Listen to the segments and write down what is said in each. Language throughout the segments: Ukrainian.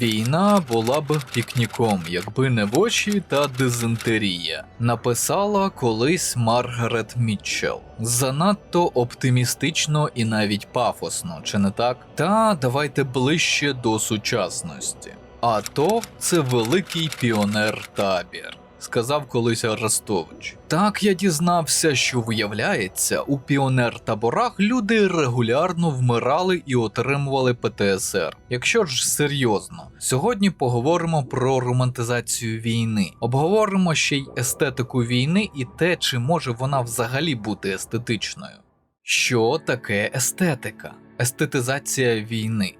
Війна була б пікніком, якби не воші та дизентерія. Написала колись Маргарет Мітчелл. Занадто оптимістично і навіть пафосно, чи не так? Та давайте ближче до сучасності. А то це великий піонер табір. Сказав колись Арестович. Так я дізнався, що виявляється, у піонер-таборах люди регулярно вмирали і отримували ПТСР. Якщо ж серйозно, сьогодні поговоримо про романтизацію війни, обговоримо ще й естетику війни і те, чи може вона взагалі бути естетичною. Що таке естетика? Естетизація війни.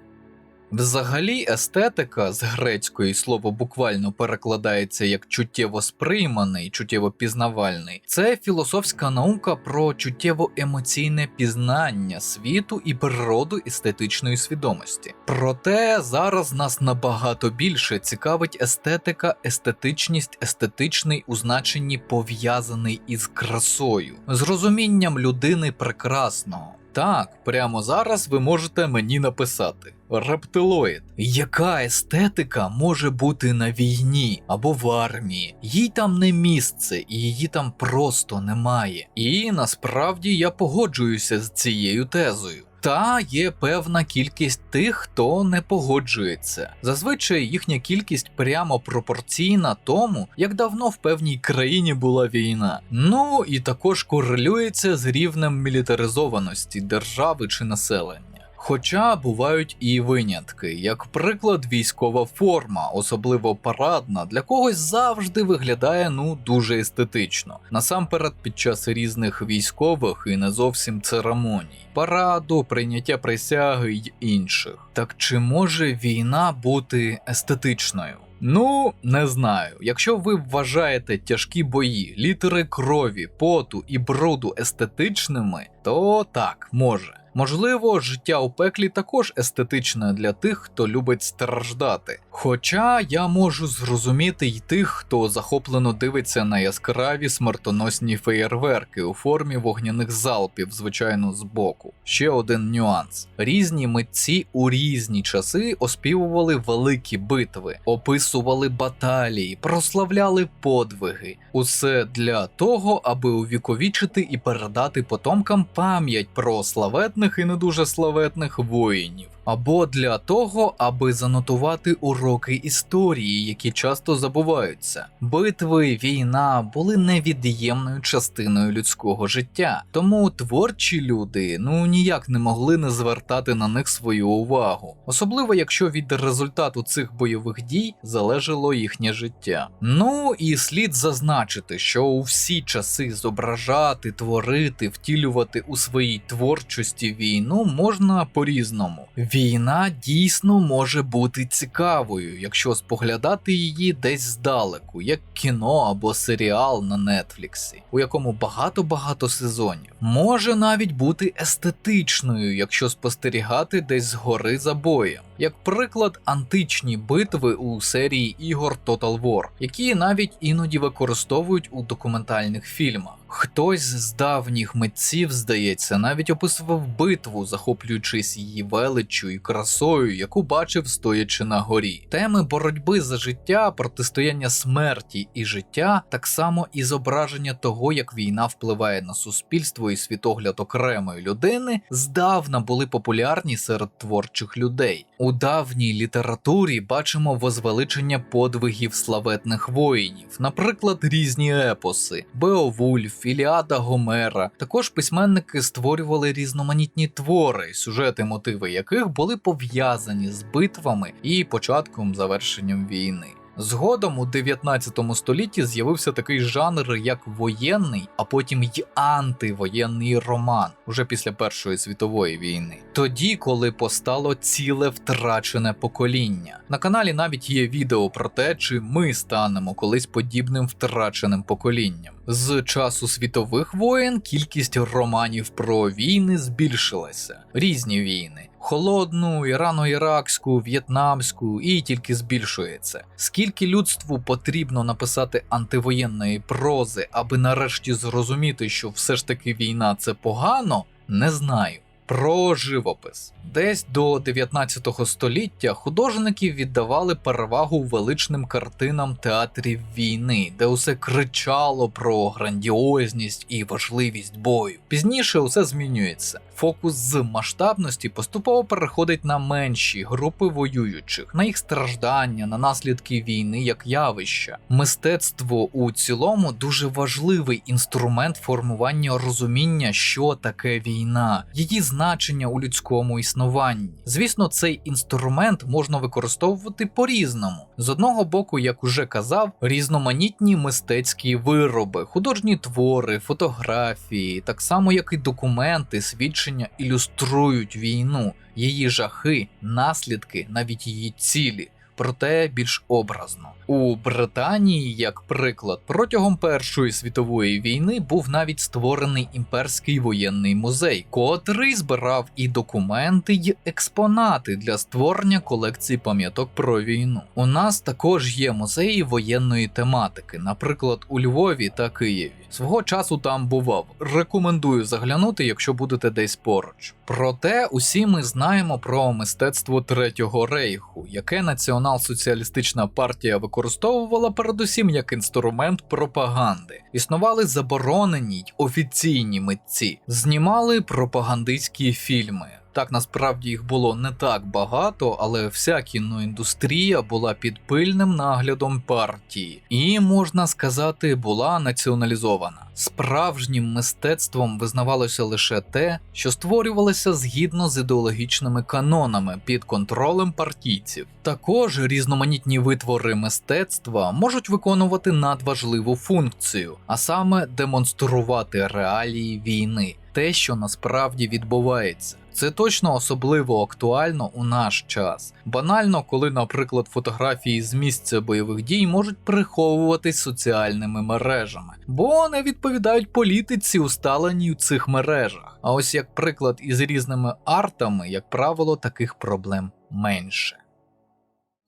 Взагалі, естетика з грецької слово буквально перекладається як чуттєво сприйманий, чуттєво пізнавальний. Це філософська наука про чуттєво емоційне пізнання світу і природу естетичної свідомості. Проте зараз нас набагато більше цікавить естетика, естетичність, естетичний у значенні пов'язаний із красою, з розумінням людини прекрасного. Так, прямо зараз ви можете мені написати. Рептилоїд. Яка естетика може бути на війні або в армії? Їй там не місце, і її там просто немає. І насправді я погоджуюся з цією тезою. Та є певна кількість тих, хто не погоджується. Зазвичай їхня кількість прямо пропорційна тому, як давно в певній країні була війна. Ну і також корелюється з рівнем мілітаризованості держави чи населення. Хоча бувають і винятки, як приклад, військова форма, особливо парадна, для когось завжди виглядає ну дуже естетично. Насамперед під час різних військових і не зовсім церемоній, параду, прийняття присяги й інших. Так чи може війна бути естетичною? Ну, не знаю. Якщо ви вважаєте тяжкі бої, літери крові, поту і бруду естетичними, то так, може. Можливо, життя у пеклі також естетичне для тих, хто любить страждати. Хоча я можу зрозуміти й тих, хто захоплено дивиться на яскраві смертоносні феєрверки у формі вогняних залпів, звичайно, збоку. Ще один нюанс: різні митці у різні часи оспівували великі битви, описували баталії, прославляли подвиги. Усе для того, аби увіковічити і передати потомкам пам'ять про славетних і не дуже славетних воїнів. Або для того, аби занотувати уроки історії, які часто забуваються. Битви, війна були невід'ємною частиною людського життя, тому творчі люди ну ніяк не могли не звертати на них свою увагу, особливо якщо від результату цих бойових дій залежало їхнє життя. Ну і слід зазначити, що у всі часи зображати, творити, втілювати у своїй творчості війну можна по-різному. Війна дійсно може бути цікавою, якщо споглядати її десь здалеку, як кіно або серіал на Нетфліксі, у якому багато-багато сезонів. Може навіть бути естетичною, якщо спостерігати десь згори за боєм. Як приклад, античні битви у серії ігор Total War, які навіть іноді використовують у документальних фільмах. Хтось з давніх митців, здається, навіть описував битву, захоплюючись її величчю і красою, яку бачив стоячи на горі. Теми боротьби за життя, протистояння смерті і життя, так само і зображення того, як війна впливає на суспільство і світогляд окремої людини, здавна були популярні серед творчих людей. У давній літературі бачимо возвеличення подвигів славетних воїнів, наприклад, різні епоси, Беовульф, Іліада Гомера. Також письменники створювали різноманітні твори, сюжети, мотиви яких були пов'язані з битвами і початком завершенням війни. Згодом у 19 столітті з'явився такий жанр, як воєнний, а потім й антивоєнний роман, уже після Першої світової війни. Тоді, коли постало ціле втрачене покоління. На каналі навіть є відео про те, чи ми станемо колись подібним втраченим поколінням. З часу світових воєн кількість романів про війни збільшилася. Різні війни. Холодну, ірано-іракську, в'єтнамську і тільки збільшується. Скільки людству потрібно написати антивоєнної прози, аби нарешті зрозуміти, що все ж таки війна це погано, не знаю. Про живопис. Десь до 19 століття художники віддавали перевагу величним картинам театрів війни, де усе кричало про грандіозність і важливість бою. Пізніше усе змінюється. Фокус з масштабності поступово переходить на менші групи воюючих, на їх страждання, на наслідки війни як явища. Мистецтво у цілому дуже важливий інструмент формування розуміння, що таке війна, її значення у людському існуванні. Звісно, цей інструмент можна використовувати по-різному. З одного боку, як уже казав, різноманітні мистецькі вироби, художні твори, фотографії, так само як і документи, свідчення ілюструють війну, її жахи, наслідки, навіть її цілі. Проте більш образно у Британії, як приклад, протягом Першої світової війни був навіть створений імперський воєнний музей, котрий збирав і документи, й експонати для створення колекції пам'яток про війну. У нас також є музеї воєнної тематики, наприклад, у Львові та Києві. Свого часу там бував. Рекомендую заглянути, якщо будете десь поруч. Проте усі ми знаємо про мистецтво Третього рейху, яке націонал-соціалістична партія використовувала передусім як інструмент пропаганди. Існували заборонені й офіційні митці, знімали пропагандистські фільми. Так насправді їх було не так багато, але вся кіноіндустрія була під пильним наглядом партії, і можна сказати, була націоналізована. Справжнім мистецтвом визнавалося лише те, що створювалося згідно з ідеологічними канонами під контролем партійців. Також різноманітні витвори мистецтва можуть виконувати надважливу функцію, а саме демонструвати реалії війни, те, що насправді відбувається. Це точно особливо актуально у наш час. Банально, коли, наприклад, фотографії з місця бойових дій можуть приховуватись соціальними мережами, бо не відповідають політиці, усталеній у цих мережах. А ось як приклад із різними артами, як правило, таких проблем менше.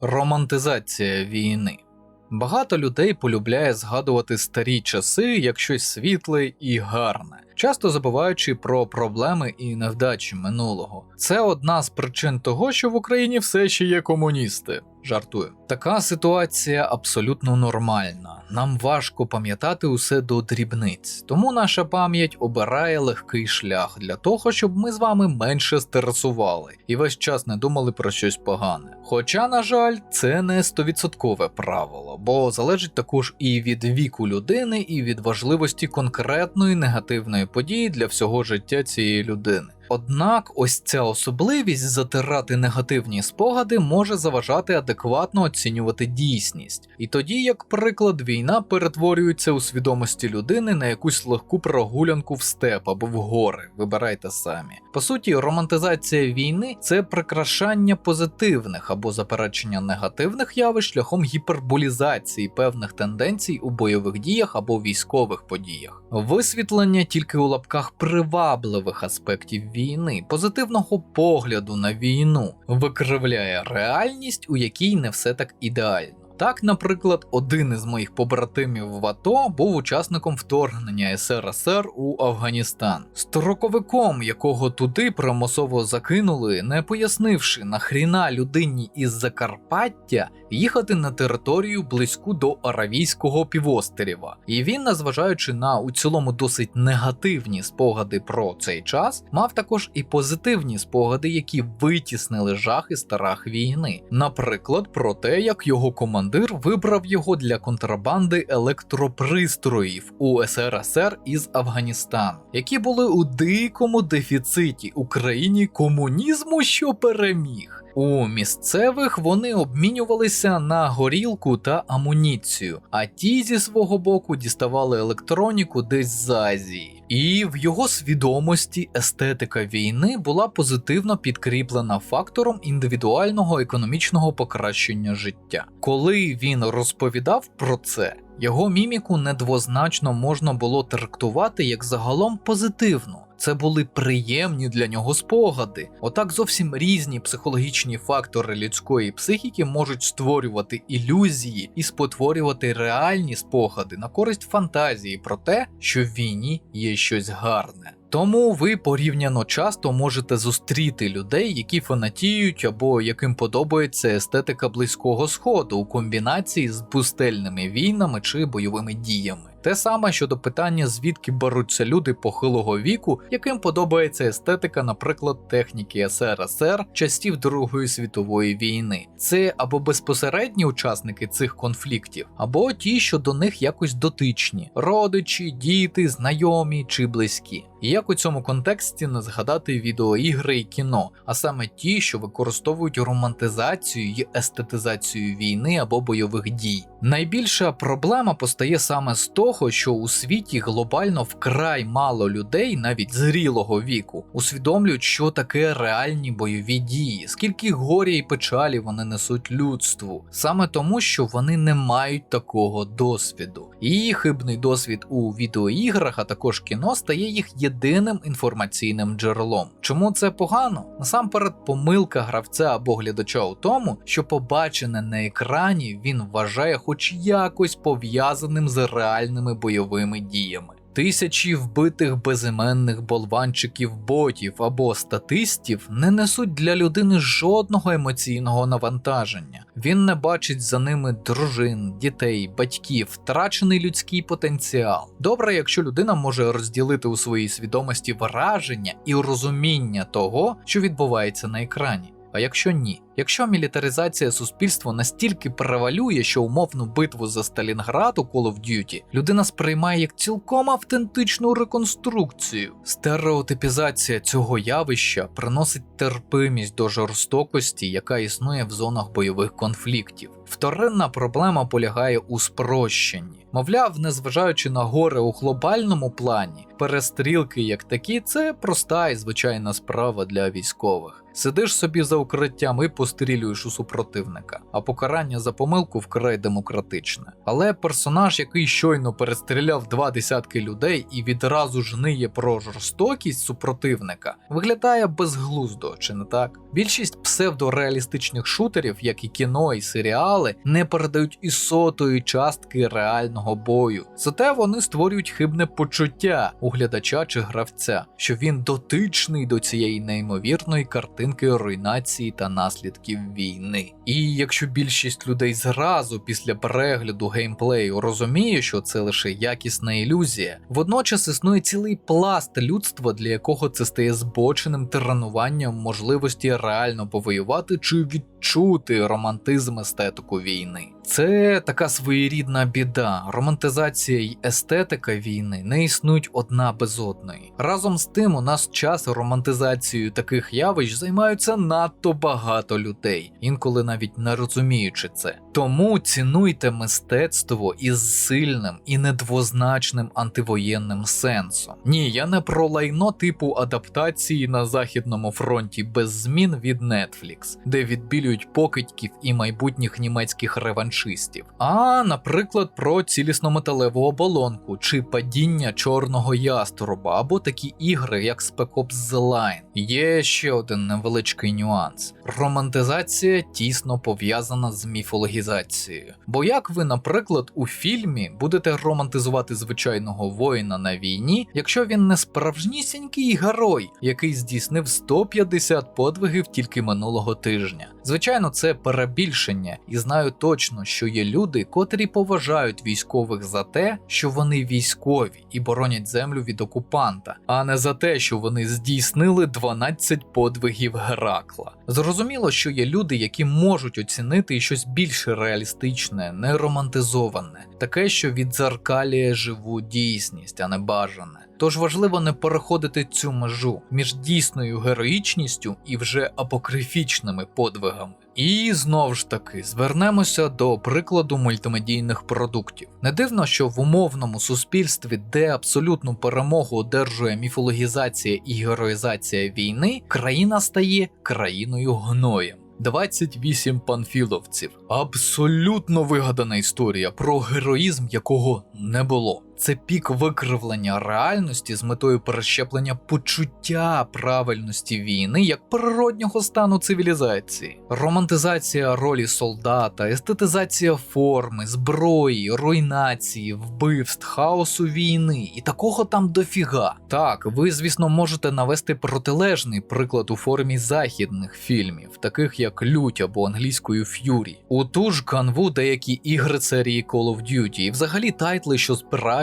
Романтизація війни. Багато людей полюбляє згадувати старі часи як щось світле і гарне, часто забуваючи про проблеми і невдачі минулого. Це одна з причин того, що в Україні все ще є комуністи. Жартую. Така ситуація абсолютно нормальна. Нам важко пам'ятати усе до дрібниць, тому наша пам'ять обирає легкий шлях для того, щоб ми з вами менше стресували і весь час не думали про щось погане. Хоча, на жаль, це не стовідсоткове правило, бо залежить також і від віку людини, і від важливості конкретної негативної події для всього життя цієї людини. Однак ось ця особливість затирати негативні спогади може заважати адекватно оцінювати дійсність, і тоді, як приклад, війна перетворюється у свідомості людини на якусь легку прогулянку в степ або в гори. Вибирайте самі. По суті, романтизація війни це прикрашання позитивних або заперечення негативних явищ шляхом гіперболізації певних тенденцій у бойових діях або військових подіях, висвітлення тільки у лапках привабливих аспектів війни, позитивного погляду на війну, викривляє реальність, у якій не все так ідеально. Так, наприклад, один із моїх побратимів в АТО був учасником вторгнення СРСР у Афганістан, строковиком, якого туди примусово закинули, не пояснивши нахріна людині із Закарпаття їхати на територію близьку до Аравійського півострова. І він, незважаючи на у цілому досить негативні спогади про цей час, мав також і позитивні спогади, які витіснили жах і страх війни. Наприклад, про те, як його командир вибрав його для контрабанди електропристроїв у СРСР із Афганістану, які були у дикому дефіциті Україні комунізму, що переміг. У місцевих вони обмінювалися на горілку та амуніцію, а ті зі свого боку діставали електроніку десь з Азії. І в його свідомості естетика війни була позитивно підкріплена фактором індивідуального економічного покращення життя. Коли він розповідав про це, його міміку недвозначно можна було трактувати як загалом позитивну. Це були приємні для нього спогади. Отак зовсім різні психологічні фактори людської психіки можуть створювати ілюзії і спотворювати реальні спогади на користь фантазії про те, що в війні є щось гарне. Тому ви порівняно часто можете зустріти людей, які фанатіють або яким подобається естетика близького сходу у комбінації з пустельними війнами чи бойовими діями. Те саме щодо питання, звідки беруться люди похилого віку, яким подобається естетика, наприклад, техніки СРСР часів Другої світової війни. Це або безпосередні учасники цих конфліктів, або ті, що до них якось дотичні: родичі, діти, знайомі чи близькі. І як у цьому контексті не згадати відеоігри і кіно, а саме ті, що використовують романтизацію і естетизацію війни або бойових дій. Найбільша проблема постає саме з того, що у світі глобально вкрай мало людей, навіть зрілого віку, усвідомлюють, що таке реальні бойові дії, скільки горя і печалі вони несуть людству, саме тому, що вони не мають такого досвіду. І хибний досвід у відеоіграх, а також кіно, стає їх єдиним інформаційним джерелом. Чому це погано? Насамперед, помилка гравця або глядача у тому, що побачене на екрані він вважає хоч якось пов'язаним з реальними бойовими діями. Тисячі вбитих безіменних болванчиків ботів або статистів не несуть для людини жодного емоційного навантаження. Він не бачить за ними дружин, дітей, батьків, втрачений людський потенціал. Добре, якщо людина може розділити у своїй свідомості враження і розуміння того, що відбувається на екрані. А якщо ні, якщо мілітаризація суспільства настільки превалює, що умовну битву за Сталінград у Call of Duty людина сприймає як цілком автентичну реконструкцію, стереотипізація цього явища приносить терпимість до жорстокості, яка існує в зонах бойових конфліктів. Вторинна проблема полягає у спрощенні. Мовляв, незважаючи на горе у глобальному плані, перестрілки як такі це проста і звичайна справа для військових. Сидиш собі за укриттям і пострілюєш у супротивника, а покарання за помилку вкрай демократичне. Але персонаж, який щойно перестріляв два десятки людей і відразу ж ниє про жорстокість супротивника, виглядає безглуздо, чи не так? Більшість псевдореалістичних шутерів, як і кіно і серіали, не передають і сотої частки реального бою. Зате вони створюють хибне почуття у глядача чи гравця, що він дотичний до цієї неймовірної картинки руйнації та наслідків війни. І якщо більшість людей зразу після перегляду геймплею розуміє, що це лише якісна ілюзія, водночас існує цілий пласт людства, для якого це стає збоченим тренуванням можливості реально повоювати чи відчути романтизм естетику війни. Це така своєрідна біда. Романтизація й естетика війни не існують одна без одної. Разом з тим, у нас час романтизацією таких явищ займаються надто багато людей, інколи навіть не розуміючи це. Тому цінуйте мистецтво із сильним і недвозначним антивоєнним сенсом. Ні, я не про лайно типу адаптації на західному фронті без змін від Netflix, де відбілюють покидьків і майбутніх німецьких реваншистів, а, наприклад, про цілісно-металеву оболонку чи падіння чорного яструба, або такі ігри, як Spec Ops The Line. Є ще один невеличкий нюанс: романтизація тісно пов'язана з міфологізацією. Бо як ви, наприклад, у фільмі будете романтизувати звичайного воїна на війні, якщо він не справжнісінький герой, який здійснив 150 подвигів тільки минулого тижня. Звичайно, це перебільшення, і знаю точно, що є люди, котрі поважають військових за те, що вони військові і боронять землю від окупанта, а не за те, що вони здійснили 12 подвигів Геракла. Зрозуміло, що є люди, які можуть оцінити щось більш реалістичне, не романтизоване, таке, що відзеркалює живу дійсність, а не бажане. Тож важливо не переходити цю межу між дійсною героїчністю і вже апокрифічними подвигами. І знову ж таки звернемося до прикладу мультимедійних продуктів. Не дивно, що в умовному суспільстві, де абсолютну перемогу одержує міфологізація і героїзація війни, країна стає країною гноєм. 28 панфіловців. Абсолютно вигадана історія про героїзм, якого не було. Це пік викривлення реальності з метою перещеплення почуття правильності війни як природнього стану цивілізації, романтизація ролі солдата, естетизація форми, зброї, руйнації, вбивств, хаосу війни, і такого там дофіга. Так, ви, звісно, можете навести протилежний приклад у формі західних фільмів, таких як Лють або англійською Ф'юрі. У ту ж канву деякі ігри серії Call of Duty і взагалі тайтли, що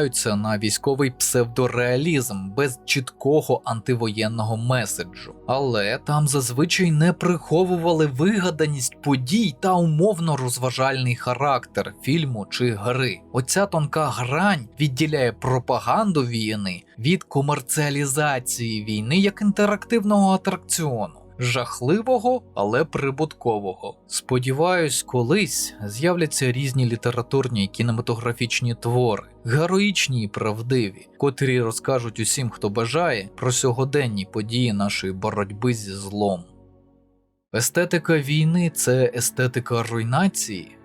спираються на військовий псевдореалізм без чіткого антивоєнного меседжу. Але там зазвичай не приховували вигаданість подій та умовно розважальний характер фільму чи гри. Оця тонка грань відділяє пропаганду війни від комерціалізації війни як інтерактивного атракціону. Жахливого, але прибуткового. Сподіваюсь, колись з'являться різні літературні і кінематографічні твори, героїчні і правдиві, котрі розкажуть усім, хто бажає, про сьогоденні події нашої боротьби зі злом. Естетика війни це естетика руйнації.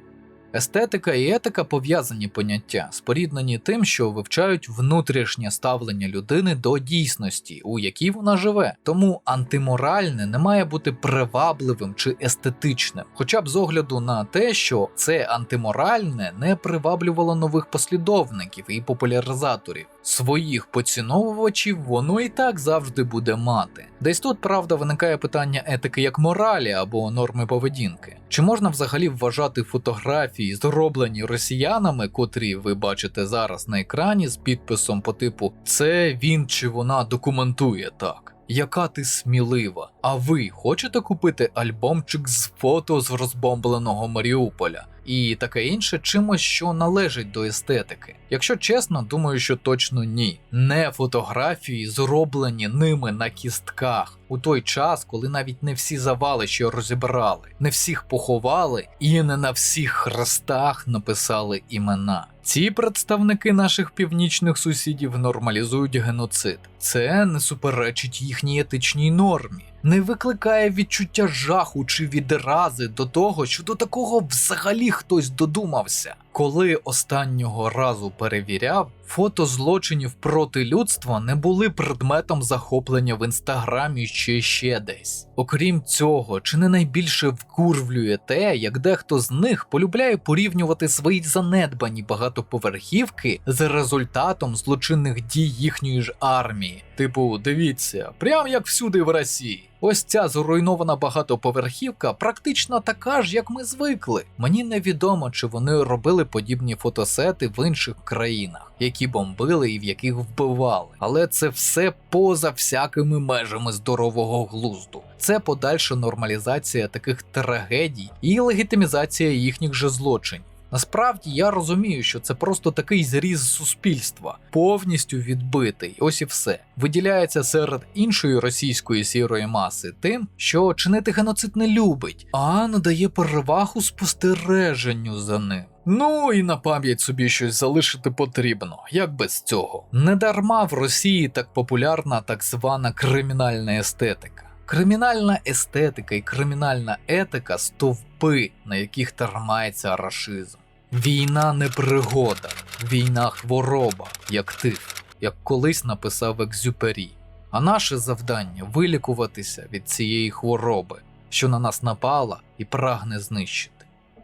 Естетика і етика пов'язані поняття, споріднені тим, що вивчають внутрішнє ставлення людини до дійсності, у якій вона живе. Тому антиморальне не має бути привабливим чи естетичним, хоча б з огляду на те, що це антиморальне не приваблювало нових послідовників і популяризаторів. Своїх поціновувачів воно і так завжди буде мати. Десь тут правда виникає питання етики як моралі або норми поведінки. Чи можна взагалі вважати фотографії, зроблені росіянами, котрі ви бачите зараз на екрані з підписом по типу Це він чи вона документує так? Яка ти смілива? А ви хочете купити альбомчик з фото з розбомбленого Маріуполя? І таке інше чимось, що належить до естетики. Якщо чесно, думаю, що точно ні. Не фотографії, зроблені ними на кістках у той час, коли навіть не всі завали ще розібрали, не всіх поховали і не на всіх хрестах написали імена. Ці представники наших північних сусідів нормалізують геноцид. Це не суперечить їхній етичній нормі. Не викликає відчуття жаху чи відрази до того, що до такого взагалі хтось додумався. Коли останнього разу перевіряв, фото злочинів проти людства не були предметом захоплення в інстаграмі чи ще десь. Окрім цього, чи не найбільше вкурвлює те, як дехто з них полюбляє порівнювати свої занедбані багатоповерхівки з результатом злочинних дій їхньої ж армії. Типу, дивіться, прям як всюди в Росії. Ось ця зруйнована багатоповерхівка практично така ж, як ми звикли. Мені невідомо, чи вони робили подібні фотосети в інших країнах, які бомбили і в яких вбивали. Але це все поза всякими межами здорового глузду. Це подальша нормалізація таких трагедій і легітимізація їхніх же злочинів. Насправді я розумію, що це просто такий зріз суспільства, повністю відбитий. Ось і все виділяється серед іншої російської сірої маси тим, що чинити геноцид не любить, а надає перевагу спостереженню за ним. Ну і на пам'ять собі щось залишити потрібно, як без цього. Недарма в Росії так популярна так звана кримінальна естетика. Кримінальна естетика і кримінальна етика стовпи, на яких тримається рашизм. Війна не пригода, війна хвороба, як тиф, як колись написав Екзюпері. А наше завдання вилікуватися від цієї хвороби, що на нас напала і прагне знищити.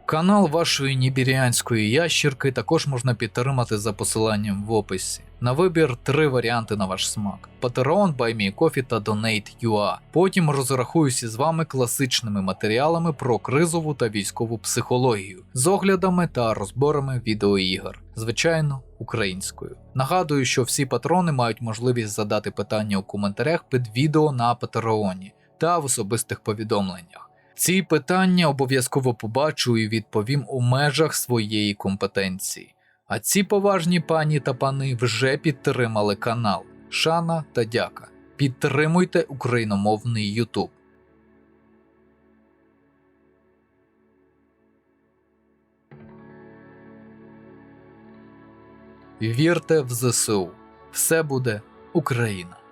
Канал вашої нібіріанської ящірки також можна підтримати за посиланням в описі. На вибір три варіанти на ваш смак: Patreon, BuyMeCoffee та Donate.ua. Потім розрахуюся з вами класичними матеріалами про кризову та військову психологію з оглядами та розборами відеоігр, звичайно, українською. Нагадую, що всі патрони мають можливість задати питання у коментарях під відео на Патреоні та в особистих повідомленнях. Ці питання обов'язково побачу і відповім у межах своєї компетенції. А ці поважні пані та пани вже підтримали канал. Шана та дяка. Підтримуйте україномовний Ютуб. Вірте в ЗСУ. Все буде Україна.